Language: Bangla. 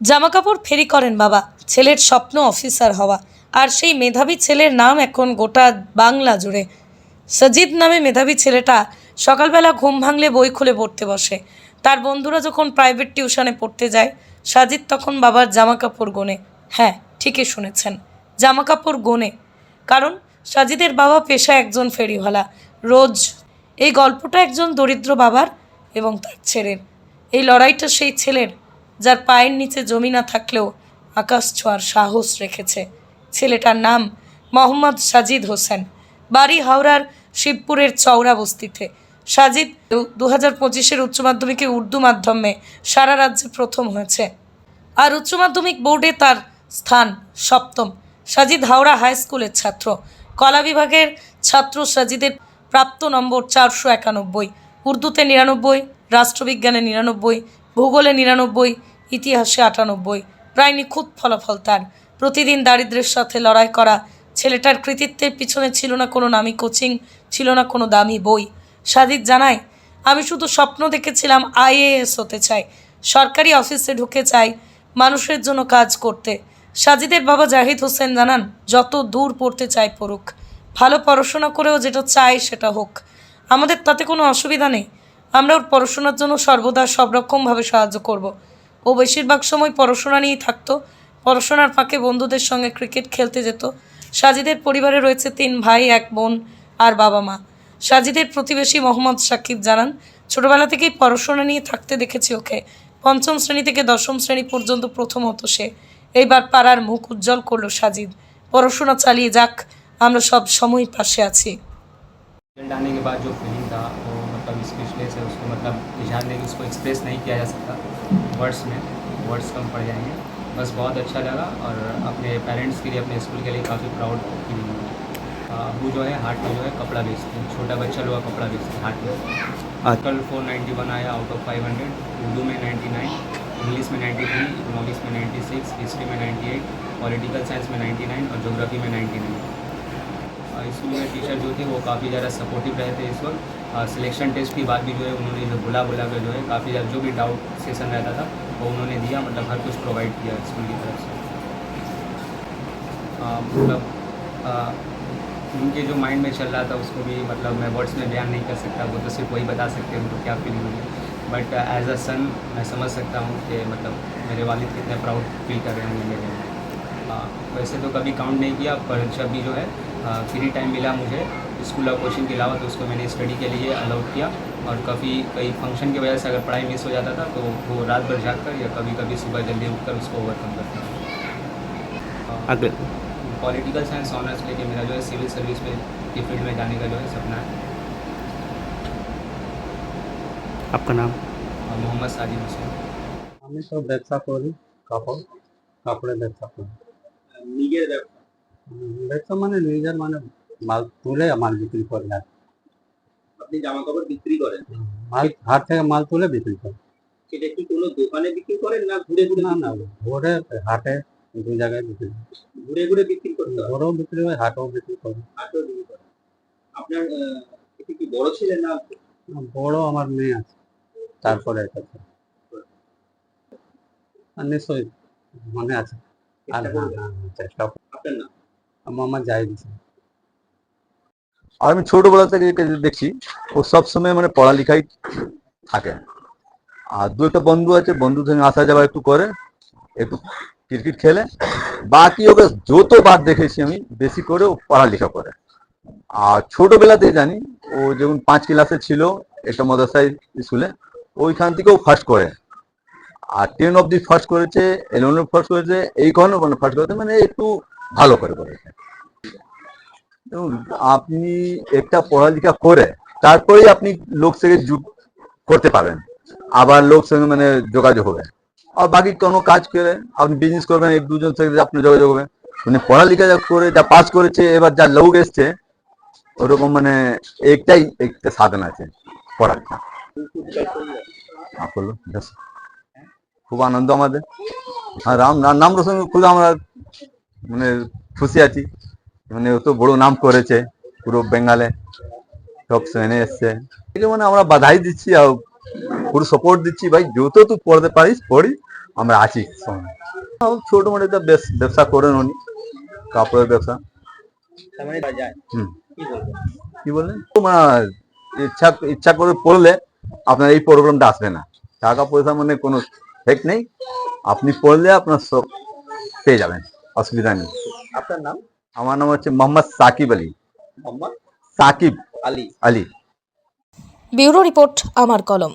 জামা কাপড় ফেরি করেন বাবা। ছেলের স্বপ্ন অফিসার হওয়া। আর সেই মেধাবী ছেলের নাম এখন গোটা বাংলা জুড়ে। সজিদ নামে মেধাবী ছেলেটা সকালবেলা ঘুম ভাঙলে বই খুলে পড়তে বসে। তার বন্ধুরা যখন প্রাইভেট টিউশনে পড়তে যায় সাজিদ তখন বাবার জামা কাপড় গোনে। হ্যাঁ ঠিকই শুনেছেন জামা কাপড় গোনে। কারণ সাজিদের বাবা পেশা একজন ফেরিওয়ালা। রোজ এই গল্পটা একজন দরিদ্র বাবার এবং তার ছেলের। এই লড়াইটা সেই ছেলের। যার পায়ের নিচে জমি না থাকলেও আকাশ ছোঁয়ার সাহস রেখেছে। ছেলেটার নাম মোহাম্মদ সাজিদ হোসেন। বাড়ি হাওড়ার শিবপুরের চৌরা বস্তিতে। সাজিদ দু হাজার পঁচিশের উচ্চ মাধ্যমিকে উর্দু মাধ্যমে সারা রাজ্যে প্রথম হয়েছে। আর উচ্চ মাধ্যমিক বোর্ডে তার স্থান সপ্তম। সাজিদ হাওড়া হাই স্কুলের ছাত্র। কলা বিভাগের ছাত্র সাজিদের প্রাপ্ত নম্বর চারশো একানব্বই। উর্দুতে নিরানব্বই, রাষ্ট্রবিজ্ঞানে নিরানব্বই, ভূগোলে নিরানব্বই ইতিহাসে আটানব্বই। প্রায় নিখুঁত ফলাফল তার। প্রতিদিন দারিদ্র্যের সাথে লড়াই করা ছেলেটার কৃতিত্বের পিছনে ছিল না কোনো নামি কোচিং, ছিল না কোনো দামি বই। সাজিদ জানায়, আমি শুধু স্বপ্ন দেখেছিলাম আইএএস হতে চাই। সরকারি অফিসে ঢুকে চাই মানুষের জন্য কাজ করতে। সাজিদের বাবা জাহিদ হোসেন জানান, যত দূর পড়তে চাই পড়ুক। ভালো পড়াশোনা করেও যেটা চাই সেটা হোক। আমাদের তাতে কোনো অসুবিধা নেই। আমরা ওর পড়াশোনার জন্য সর্বদা সব রকমভাবে সাহায্য করব। ও বেশিরভাগ সময় পড়াশোনা নিয়েই থাকতো। পড়াশোনার ফাঁকে বন্ধুদের সঙ্গে ক্রিকেট খেলতে যেত। সাজিদের পরিবারে রয়েছে তিন ভাই, এক বোন আর বাবা মা। সাজিদের প্রতিবেশী মোহাম্মদ সাকিব জানান, ছোটবেলা থেকেই পড়াশোনা নিয়ে থাকতে দেখেছি ওকে। পঞ্চম শ্রেণি থেকে দশম শ্রেণি পর্যন্ত প্রথম হতো সে। এইবার পাড়ার মুখ উজ্জ্বল করল সাজিদ। পড়াশোনা চালিয়ে যাক, আমরা সব সময় পাশে আছি। रिज़ल्ट आने के बाद जो फीलिंग था वो मतलब स्पीचलेस है उसको मतलब इजहार नहीं उसको एक्सप्रेस नहीं किया जा सकता वर्ड्स में। वर्ड्स कम पड़ जाएँगे। बस बहुत अच्छा लगा और अपने पेरेंट्स के लिए अपने स्कूल के लिए काफ़ी प्राउड फीलिंग हुआ अबू जो है हाट में जो है कपड़ा बेचते हैं। छोटा बच्चा लोग कपड़ा बेचते हैं हाट में। कल फोर नाइन्टी वन आया out of five hundred Urdu में नाइन्टी नाइन इंग्लिश में नाइन्टी थ्री इकोनॉमिक्स में नाइन्टी सिक्स हिस्ट्री में नाइन्टी एट पॉलिटिकल साइंस में नाइन्टी नाइन और जोग्राफी में नाइन्टी नाइन स्कूल में टीचर जो थे, वो काफ़ी ज़्यादा सपोर्टिव रहे थे इस वक्त। सिलेक्शन टेस्ट के बाद भी जो है, उन्होंने जो बुला बुला कर जो है, काफ़ी ज़्यादा, जो भी डाउट सेशन रहता था, वो उन्होंने दिया मतलब हर कुछ प्रोवाइड किया स्कूल की तरफ़ से। मतलब उनके जो माइंड में चल रहा था, उसको भी मतलब मैं वर्ड्स में बयान नहीं कर सकता, वो तो सिर्फ़ वही बता सकते हैं, उनको क्या फीलिंग हुई बट एज अ सन मैं समझ सकता हूँ कि मतलब मेरे वालिद कितने प्राउड फील कर रहे होंगे मेरे वैसे तो कभी काउंट नहीं किया, पर जब भी जो है फ्री टाइम मिला मुझे स्कूल और कोचिंग के अलावा तो उसको मैंने स्टडी के लिए अलाउड किया और काफ़ी कई फंक्शन की वजह से अगर पढ़ाई मिस हो जाता था तो वो रात भर जाग कर या कभी कभी सुबह जल्दी उठकर उसको ओवरकम करता आगे पॉलिटिकल साइंस ऑनर्स लेके मेरा जो है सिविल सर्विस में की फील्ड में जाने का जो है सपना है आपका नाम और मोहम्मद साजिद हुसैन আমি তো ব্যবসা করি কাপড় কাপড়ের ব্যবসা করি নিজের ব্যবসা উম, ব্যবসা মানে নিজের মানে মাল তুলে মাল বিক্রি করি আর আপনি জামা কাপড় বিক্রি করেন? মাল হাট থেকে মাল তুলে বিক্রি করি সেটা কি কোনো দোকানে বিক্রি করেন না ঘুরে ঘুরে না না ভোরে হাটে দুই জায়গায় বিক্রি ঘুরে ঘুরে বিক্রি করতে হয়? বিক্রি হয় হাটেও বিক্রি করি। হাটেও বিক্রি করেন। আপনার এটা কি বড় ছেলে না বড় আমার মেয়ে আছে তারপরে এটা। নিশ্চয়ই মনে আছে। আর চেষ্টা হ্যাঁ? হ্যাঁ হ্যাঁ। আপনার না আমার আমার আর আমি ছোটবেলা থেকে দেখছি ও সবসময় মানে পড়ালেখাই থাকে। আর দু একটা বন্ধু আছে, বন্ধু সঙ্গে আসা যাওয়া একটু করে, একটু ক্রিকেট খেলে। বাকি ওকে যতবার দেখেছি আমি, বেশি করে ও পড়ালেখা করে। আর ছোটবেলাতেই জানি, ও যখন পাঁচ ক্লাসে ছিল, একটা মাদ্রাসায় স্কুলে, ওইখান থেকেও ফার্স্ট করে। আর টেন অব্দি ফার্স্ট করেছে ইলেভেন ফার্স্ট করেছে এই কারণে মানে ফার্স্ট করেছে মানে একটু ভালো করে দেখুন, আপনি একটা পড়ালেখা করে তারপরেই আপনি লোক সঙ্গে যুগ করতে পারবেন। আবার লোক সঙ্গে মানে যোগাযোগ হবে। আর বাকি কোনো কাজ করে আপনি বিজনেস করবেন এক দুজন সঙ্গে আপনি যোগাযোগ হবে। মানে পড়ালেখা যা করে যা পাস করেছে এবার যা লোক এসছে ওরকম মানে একটাই একটা সাধন আছে পড়ালেখা হ্যাঁ, খুব আনন্দ আমাদের। হ্যাঁ রাম নাম রোশন খুব আমরা মানে খুশি আছি। মানে ও তো বড় নাম করেছে পুরো বেঙ্গালে। সব শুনে এসছে। মানে আমরা বাধাই দিচ্ছি আর পুরো সাপোর্ট দিচ্ছি। ভাই যত তুই পড়তে পারিস পড়ি আমরা আছি সঙ্গে। ছোট মোটো বেশ- ব্যবসা করেন উনি। কাপড়ের ব্যবসা। মানে তা কি বললেন? তোমার ইচ্ছা ইচ্ছা করে পড়লে আপনার এই প্রোগ্রামটা আসবে না। টাকা পয়সা মানে কোনো ফেক নেই। আপনি পড়লে আপনার সব পেয়ে যাবেন। অসুবিধা নেই। আপনার নাম? আমার নাম হচ্ছে মোহাম্মদ সাকিব আলী। মোহাম্মদ সাকিব আলী। আলী। ব্যুরো রিপোর্ট আমার কলম।